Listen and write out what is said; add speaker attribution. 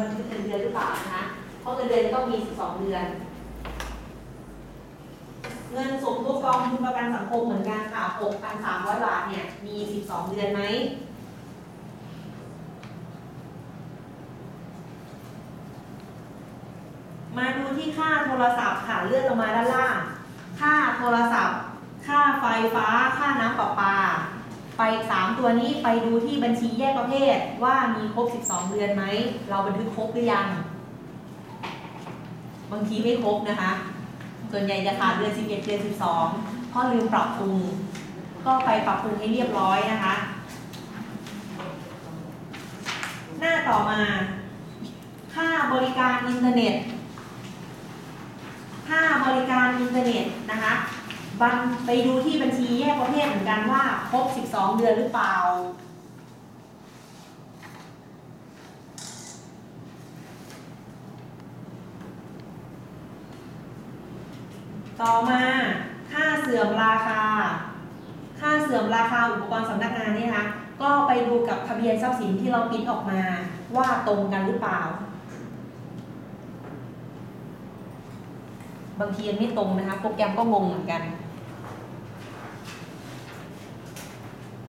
Speaker 1: บันทึกเงินเดือนหรือเปล่านะคะเพราะเงินเดือนต้องมี 12 เดือน เงินสมทบกองทุนประกันสังคมเหมือนกันค่ะ 6,300 บาทเนี่ย มี 12 เดือนไหมมาดูที่ค่าโทรศัพท์ค่ะเลื่อนลงมาด้านล่าง ค่าโทรศัพท์ ค่าไฟฟ้า ค่าน้ำประปาไปสาม ตัวนี้ไปดูที่บัญชีแยกประเภทว่ามีครบ 12 เดือนไหม เราบันทึกครบหรือยัง บางทีไม่ครบนะคะ ส่วนใหญ่จะขาดเดือน 11 เดือน 12 เพราะลืมปรับปรุง ก็ไปปรับปรุงให้เรียบร้อยนะคะ หน้าต่อมา ค่าบริการอินเทอร์เน็ต ค่าบริการอินเทอร์เน็ต บันไปดูที่บัญชีแยกประเภทเหมือนกันว่าครบ 12 เดือนหรือเปล่า ต่อมาค่าเสื่อมราคา ค่าเสื่อมราคาอุปกรณ์สำนักงานนี่นะคะก็ไปดูกับทะเบียนทรัพย์สินที่เราปริ้นออกมาว่าตรงกันหรือเปล่า บางทีมันไม่ตรงนะคะ โปรแกรมก็งงเหมือนกัน